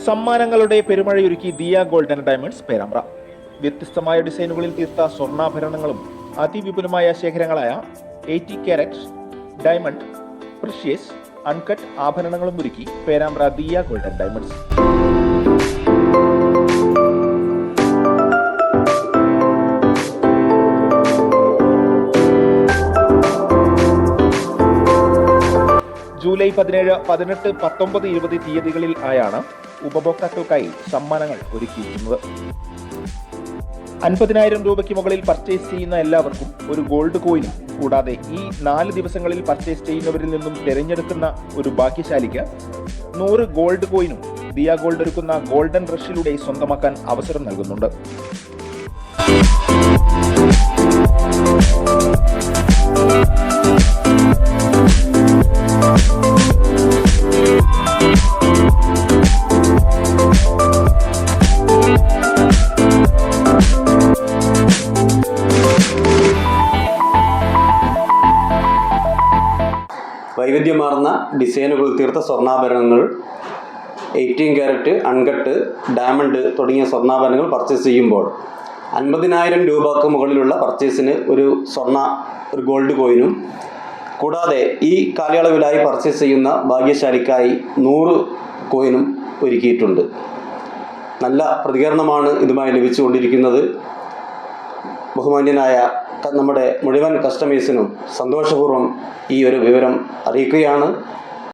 സമ്മാനങ്ങളുടെ പെരുമഴയൊരുക്കി Diya golden diamonds Perambra. വ്യത്യസ്തമായ ഡിസൈനുകളിൽ തീർത്ത സ്വർണാഭരണങ്ങളും അതിവിപുലമായ ശേഖരങ്ങളായ eighty carat diamond precious uncut ആഭരണങ്ങളും ഒരുക്കി Perambra Diya golden diamonds. July പതിനേഴ് പതിനെട്ട് പത്തൊമ്പത് ഇരുപത് തീയതികളിൽ ആയാണ് ഉപഭോക്താക്കൾക്കായി സമ്മാനങ്ങൾ ഒരുക്കിയിരുന്നത്. അൻപതിനായിരം രൂപയ്ക്ക് മുകളിൽ പർച്ചേസ് ചെയ്യുന്ന എല്ലാവർക്കും ഒരു ഗോൾഡ് കോയിനും കൂടാതെ ഈ നാല് ദിവസങ്ങളിൽ പർച്ചേസ് ചെയ്യുന്നവരിൽ നിന്നും തിരഞ്ഞെടുക്കുന്ന ഒരു ഭാഗ്യശാലിക്ക് നൂറ് ഗോൾഡ് കോയിനും ദിയ ഗോൾഡ് ഒരുക്കുന്ന ഗോൾഡൻ റഷിലൂടെ സ്വന്തമാക്കാൻ അവസരം നൽകുന്നുണ്ട്. വൈവിധ്യമാർന്ന ഡിസൈനുകൾ തീർത്ത സ്വർണാഭരണങ്ങൾ എയ്റ്റീൻ ക്യാരറ്റ് അൺകട്ട് ഡയമണ്ട് തുടങ്ങിയ സ്വർണാഭരണങ്ങൾ പർച്ചേസ് ചെയ്യുമ്പോൾ അൻപതിനായിരം രൂപക്ക് മുകളിലുള്ള പർച്ചേസിന് ഒരു സ്വർണ ഒരു ഗോൾഡ് കോയിനും കൂടാതെ ഈ കാലയളവിലായി പർച്ചേസ് ചെയ്യുന്ന ഭാഗ്യശാലിക്കായി നൂറ് കോയിനും ഒരുക്കിയിട്ടുണ്ട്. നല്ല പ്രതികരണമാണ് ഇതുമായി ലഭിച്ചുകൊണ്ടിരിക്കുന്നത്. ബഹുമാന്യനായ നമ്മുടെ മുഴുവൻ കസ്റ്റമേഴ്സിനും സന്തോഷപൂർവം ഈ ഒരു വിവരം അറിയിക്കുകയാണ്.